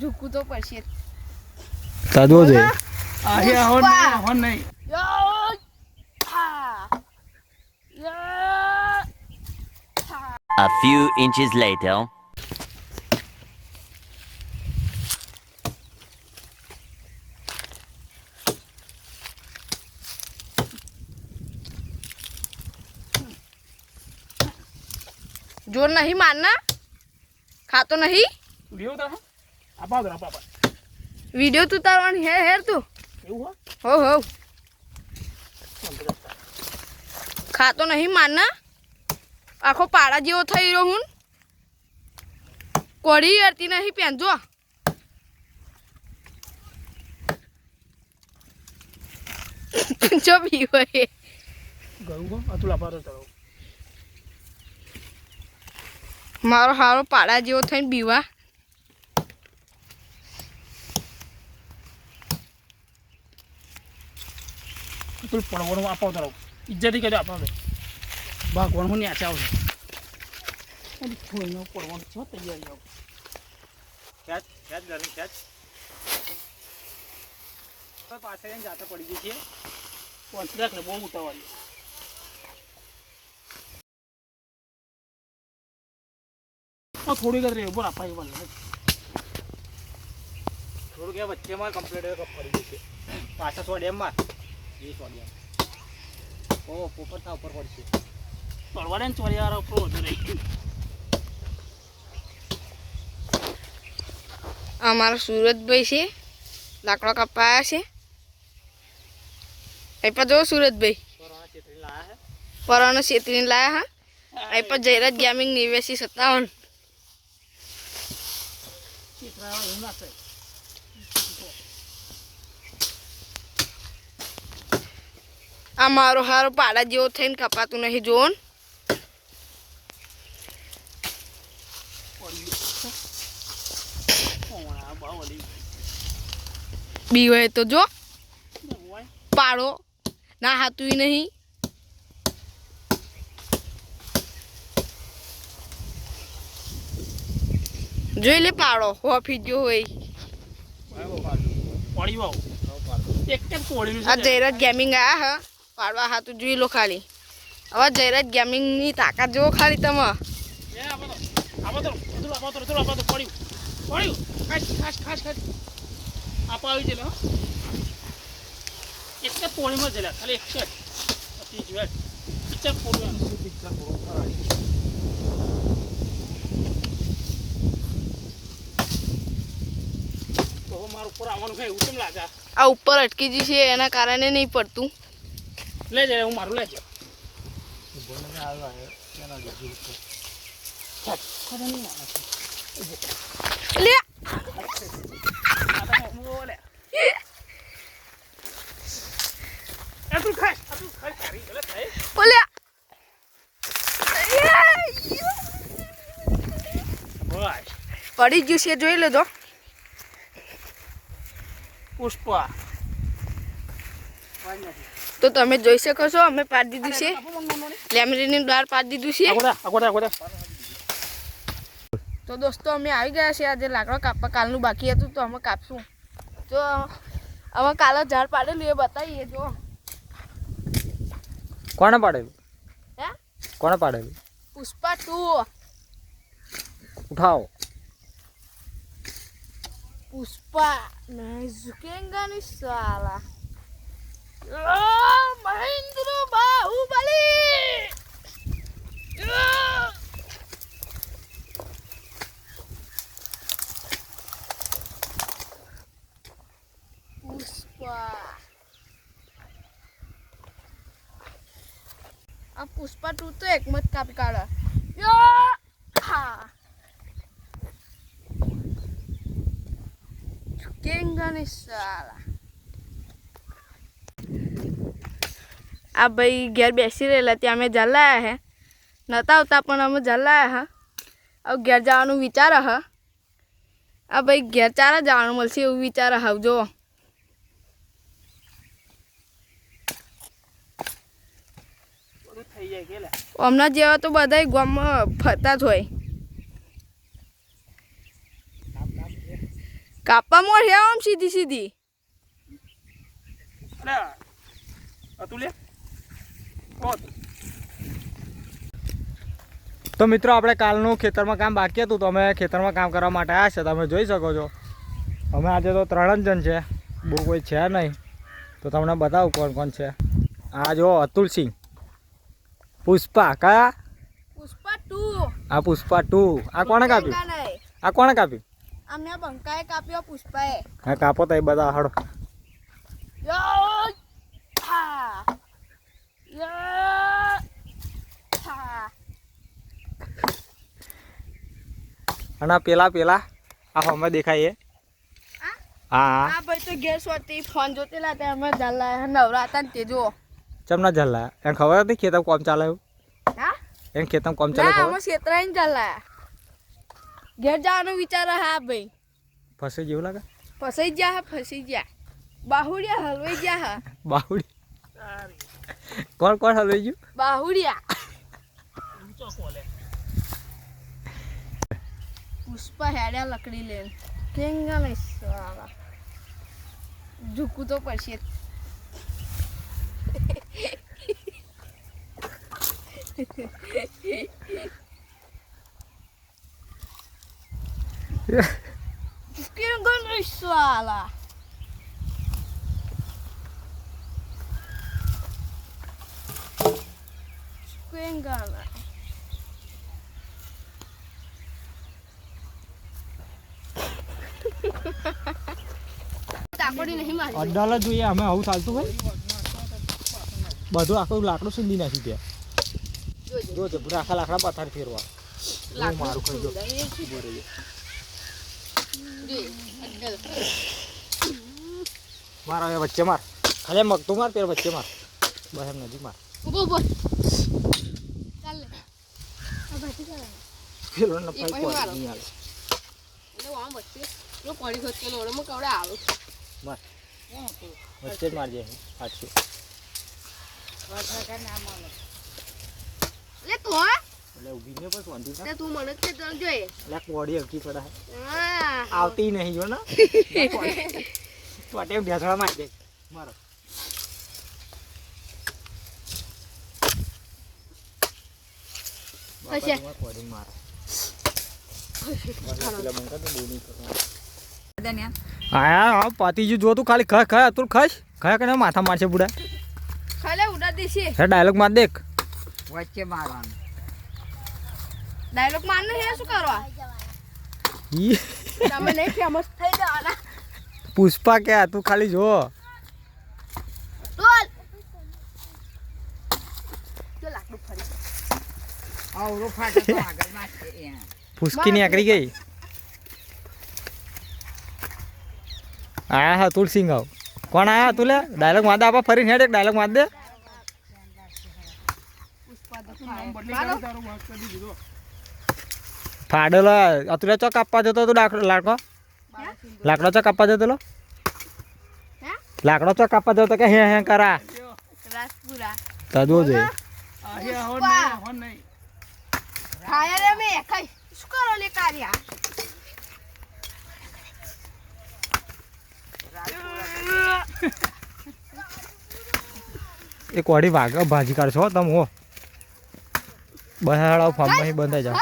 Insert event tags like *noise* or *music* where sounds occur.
ઝૂકવું તો પડશે જ. સાધવો છે આહે આવો નહીં આવો નહીં યો! હા! યો! A few inches later. જોર નહીં મારના ખાતો નહીં? લેવું તારે આપા દો આપા વીડિયો તું તારવાની હે હેર તું? એવું હો હો હો ખાતો નહીં માના આખો પાડા જેવો થઈ રહ્યો હું કોડી અડતી નહીં પહેનજો જો. ભી હોય. ગયું ગો અતુલ આપા દો ચાલો મારો હારો પાડા જેવો થઈને બીવા. અતુલ પડવાનું આપો તારો. ઇજ્જતી કરી આપા ભગવાન હું ન્યાચા આવશે પડવાનું. છો તૈયારી આવું. ખેંચ ખેંચ ગરમી ખેંચ. પાછળ જાતે પડી ગઈ છે. ને બહુ ઉતાવળી આ થોડીક જ રે ઉપર આપા એ બને થોડુંક એ વચ્ચેમાં કમ્પ્લીટ પડી છે પાછા સો ડેમમાં? એ સો ડેમ. ઓ પોપટના ઉપર પડશે. પડવાડે ને ચોરિયાર ઉપર વધુ રહી. અમારો સુરતભાઈ છે. લાકડો કપાયા છે. અહીં પર જો સુરતભાઈ. પરાનો છેતરીને લાયા હા? અહીં પર જયરાજ ગેમિંગ નિવેશી સત્તાવન. ચેતરા એવું ના થાય આ મારો હારો પાડા જેવો થઈને કપાતું નહીં જોન. ને પડ્યું ઓણા બહુ વળી બી હોય તો જો. પાડો. ના હાતું નહીં. જોઈ લે પાડો હોફી જો હોય. આ જયરાજ ગેમિંગ આ હા પાડવા હાતું જોઈ લો ખાલી. હવે જયરાજ ગેમિંગની તાકાત જુઓ ખાલી તમે. એ આ ઉપર અટકી ગઈ છે એના કારણે નહીં પડતું. લે જાય હું મારું લઈ જાય લે! પડી ગયું છે જોઈ લેજો. પુષ્પા. તો તમે જોઈ શકો છો અમે પાડી દીધું છે. લેમરીની દ્વાર પાડી દીધું છે. તો દોસ્તો અમે આવી ગયા છે આજે લાકડો કાપવા. કાલનું બાકી હતું તો અમે કાપશું. તો અમે કાલે ઝાડ પાડેલું એ બતાવીએ જો. કોણે પાડેલું? હે? કોણે પાડેલું? પુષ્પા ટુ ઉઠાવો. પુષ્પા નહીં ઝુકેંગા ની સાલા આ મહેન્દ્ર બાહુબલી આ! પુષ્પા આ પુષ્પા ટુ તો એક મત કાપી કાઢે યો! હા ઝુકેંગા ની સાલા આ ભાઈ ઘેર બેસી રહેલા ત્યાં અમે જલાયા હે. નતા આવતા પણ અમે જલાયા હા. હવે ઘેર જવાનું વિચાર હ. આ ભાઈ ઘેર ચારે જવાનું મળશે એવું વિચાર હાવ જો થઈ જાય કે હમણાં જેવા તો બધા ગામમાં ફરતા જ હોય. કાપવામાં હે આમ સીધી સીધી. અરે અતુલ તો મિત્રો આપણે કાલનું ખેતરમાં કામ બાકી હતું તો અમે ખેતરમાં કામ કરવા માટે આવ્યા છે તમે જોઈ શકો છો. અમે આજે તો ત્રણ જ જણ છે. બહુ કોઈ છે નહીં. તો તમને બતાવું કોણ કોણ છે. આ જો અતુલસિંહ પુષ્પા કયા પુષ્પા ટુ. આ પુષ્પા ટુ. આ કોણે કાપ્યું? આ કોણે કાપ્યું? અમને બંકાએ કાપ્યો પુષ્પાએ. હા કાપો તો એ બધા હડો. યો હા યો હા અને પેલા પેલા. આ અમે દેખાય હા? હા. આ ભાઈ તો ગેસ સોતી ફોન જોતેલા તે અમે જલ્લા નવરા હતા ને તે જો ચમના જલ્લા એને ખબર હતી ખેતર કોમ ચાલે હા? એને ખેતમ કોમ ચાલે ના ખબર? અમે છેતરાઈને જલ્લા ઘેર જવાનો વિચાર હા ભાઈ. ફસાઈ જેવું લાગે? ફસાઈ ગયા હા ફસી ગયા. બાહુડિયા હલવાઈ ગયા હા. બાહુડી કોણ કોણ હલવાઈ ગયું? બાહુડિયા. પુષ્પા હેડ્યા લકડી લે કેંગા નહીં સારા ઝૂકવું તો પડશે. જ. કેંગા નહીં તાકોડી નહીં મારી અડાલા જોઈએ અમે આવું ચાલતું હોય બધું આખું લાકડું સુંદી નાખી ત્યાં જો આખા લાકડા પથાર ફેરવા મારું ખાઈ જો. સુંદર એ છે. જોઈ, અડ્ડલ. મારા હવે વચ્ચે માર. ખાલી મગતું માર પેલા વચ્ચે માર. બસ એમ નજીક માર. ઊભો ઊભો. ચાલ. લે. પેલો પછી મારો. કોઈ નહીં આવે. એટલે આમ વચ્ચે જો પડી હોત કે લોડોમાં કવડે આવું. માર. વચ્ચે જ મારજે પાછું લે તું એટલે ઊભી ને બસ વાંધી તું મને જ તને જોઈએ. એટલે કોડી હલકી પડે હા. આવતી નહીં જો ને. *laughs* મારી. મારો મારો. તો નહીં કરવાનું. હા હા પાતીજી જો તું ખાલી ખાય ખાય તું ખાઈશ? ખાય કે માથા મારશે બુડા. ખાલે ઉડા દેશે. હે ડાયલોગ માર દેખ. વચ્ચે મારવાનું. ડાયલોગ મારને હે શું કરવા? ઈ તમે નહીં ફેમસ થઈ જવાના પુષ્પા કે તું ખાલી જો. ફૂસકી નીકળી ગઈ. આયા હા તુલસી ગાવ. કોણ આયા તું લે ડાયલોગ વાંધા આપા ફરી હેડ એક ડાયલોગ વાંધ દે. ફાડેલો અતુલે ચોક આપવા જતો હતો લાકડો લાકડો લાકડો ચોક આપવા જતો લો હે? લાકડો ચોક આપવા જતો કે હે હે કરા? તદવો જોઈએ એક વાડી ભાગ ભાજી કાઢશો હો તમે હો. બહાડાઓ ફાર્મમાં બંધાઈ જાઓ.